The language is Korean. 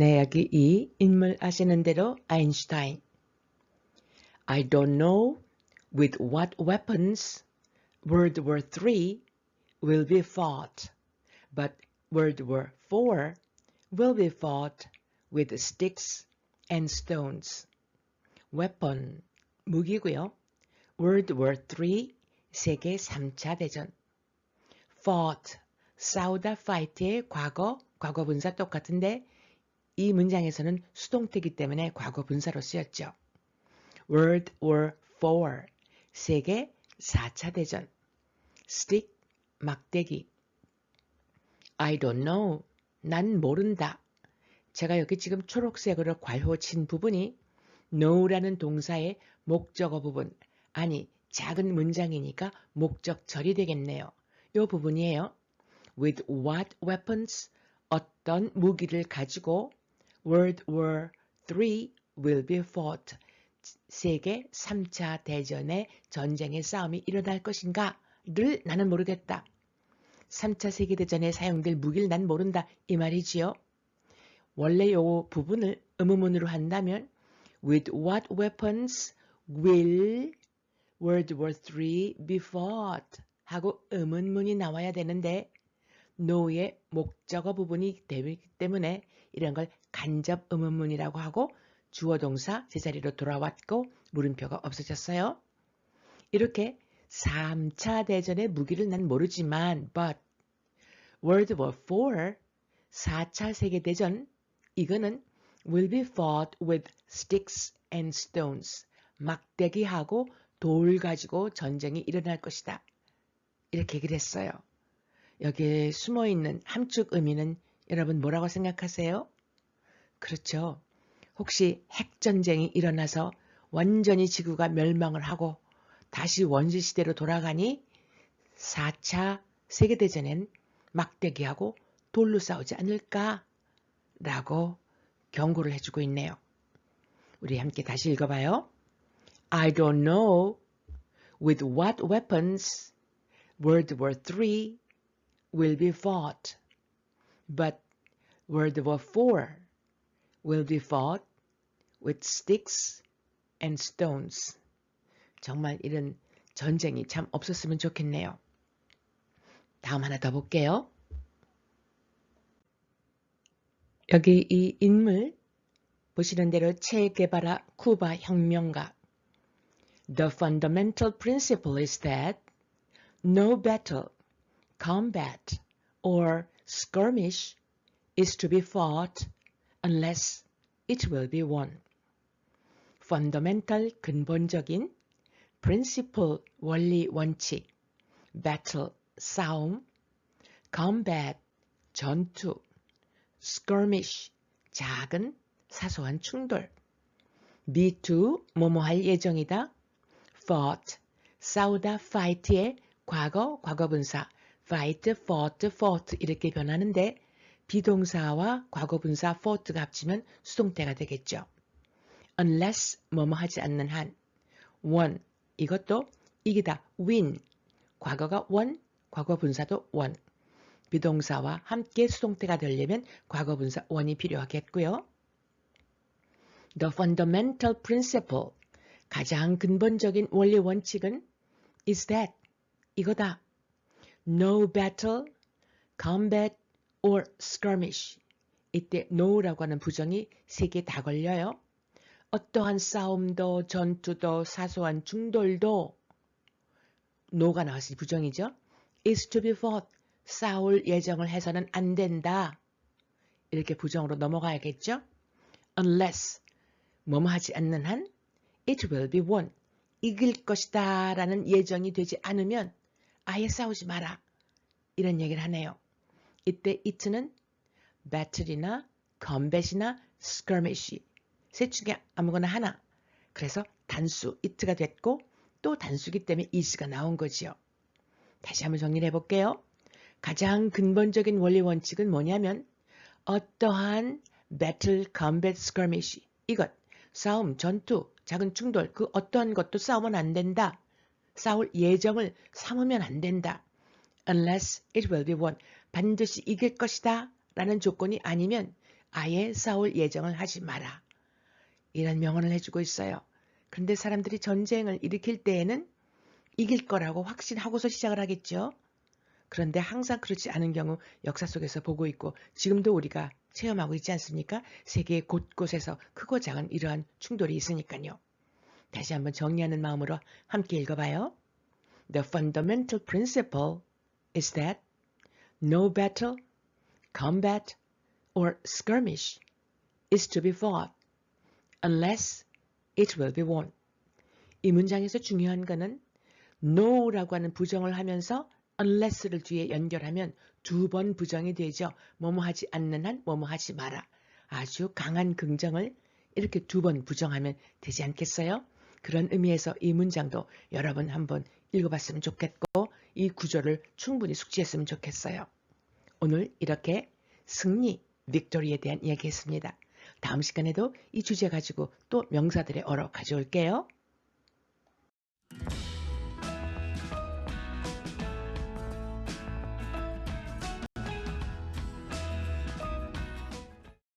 네, 여기 이 인물 아시는 대로 아인슈타인. I don't know with what weapons World War III will be fought, but World War IV will be fought with sticks and stones. weapon, 무기고요. World War III, 세계 3차 대전. fought, 싸우다 fight의 과거, 과거 분사 똑같은데 이 문장에서는 수동태이기 때문에 과거 분사로 쓰였죠. World War IV, 세계 4차 대전. stick, 막대기. I don't know, 난 모른다. 제가 여기 지금 초록색으로 괄호 친 부분이 know라는 동사의 목적어 부분, 아니 작은 문장이니까 목적절이 되겠네요. 이 부분이에요. With what weapons? 어떤 무기를 가지고 World War III will be fought. 세계 3차 대전의 전쟁의 싸움이 일어날 것인가를 나는 모르겠다. 3차 세계대전에 사용될 무기를 난 모른다. 이 말이지요. 원래 요 부분을 의문문으로 한다면 With what weapons will World War III be fought? 하고 의문문이 나와야 되는데 no의 목적어 부분이 되기 때문에 이런 걸 간접 의문문이라고 하고 주어 동사 제자리로 돌아왔고 물음표가 없어졌어요. 이렇게 3차 대전의 무기를 난 모르지만 but World War IV 4차 세계대전 이거는 will be fought with sticks and stones. 막대기하고 돌 가지고 전쟁이 일어날 것이다. 이렇게 얘기를 했어요. 여기에 숨어 있는 함축 의미는 여러분 뭐라고 생각하세요? 그렇죠. 혹시 핵전쟁이 일어나서 완전히 지구가 멸망을 하고 다시 원시시대로 돌아가니 4차 세계대전엔 막대기하고 돌로 싸우지 않을까? 라고 경고를 해주고 있네요. 우리 함께 다시 읽어봐요. I don't know with what weapons World War III will be fought, but World War IV will be fought with sticks and stones. 정말 이런 전쟁이 참 없었으면 좋겠네요. 다음 하나 더 볼게요. 여기 이 인물 보시는 대로 체게바라 쿠바 혁명가 The fundamental principle is that no battle, combat, or skirmish is to be fought unless it will be won. fundamental 근본적인 principle 원리 원칙 battle 싸움 combat 전투 skirmish 작은 사소한 충돌 be to 뭐뭐 할 예정이다 fought 싸우다 fight의 과거 과거분사 fight, fought, fought 이렇게 변하는데 비동사와 과거분사 fought가 합치면 수동태가 되겠죠. unless 뭐뭐 하지 않는 한 won 이것도 이기다 win 과거가 won 과거분사도 won 비동사와 함께 수동태가 되려면 과거분사 원이 필요하겠고요. The fundamental principle, 가장 근본적인 원리 원칙은 is that, 이거다. No battle, combat, or skirmish. 이때 no라고 하는 부정이 세 개 다 걸려요. 어떠한 싸움도 전투도 사소한 중돌도 no가 나왔으니 부정이죠. is to be fought. 싸울 예정을 해서는 안 된다. 이렇게 부정으로 넘어가야겠죠? unless 뭐뭐 하지 않는 한 it will be won. 이길 것이다 라는 예정이 되지 않으면 아예 싸우지 마라. 이런 얘기를 하네요. 이때 it는 battle이나 combat이나 skirmish 셋 중에 아무거나 하나. 그래서 단수 it가 됐고 또 단수기 때문에 is가 나온 거지요. 다시 한번 정리를 해볼게요. 가장 근본적인 원리 원칙은 뭐냐면 어떠한 battle, combat, skirmish 이것 싸움, 전투, 작은 충돌 그 어떠한 것도 싸우면 안 된다. 싸울 예정을 삼으면 안 된다. unless it will be won. 반드시 이길 것이다 라는 조건이 아니면 아예 싸울 예정을 하지 마라. 이런 명언을 해주고 있어요. 그런데 사람들이 전쟁을 일으킬 때에는 이길 거라고 확신하고서 시작을 하겠죠. 그런데 항상 그렇지 않은 경우 역사 속에서 보고 있고 지금도 우리가 체험하고 있지 않습니까? 세계 곳곳에서 크고 작은 이러한 충돌이 있으니까요. 다시 한번 정리하는 마음으로 함께 읽어봐요. The fundamental principle is that no battle, combat, or skirmish is to be fought unless it will be won. 이 문장에서 중요한 것은 no라고 하는 부정을 하면서 unless를 뒤에 연결하면 두 번 부정이 되죠. 뭐뭐 하지 않는 한 뭐뭐 하지 마라. 아주 강한 긍정을 이렇게 두 번 부정하면 되지 않겠어요? 그런 의미에서 이 문장도 여러분 한번 읽어봤으면 좋겠고 이 구조를 충분히 숙지했으면 좋겠어요. 오늘 이렇게 승리, 빅토리에 대한 이야기 했습니다. 다음 시간에도 이 주제 가지고 또 명사들의 어로 가져올게요.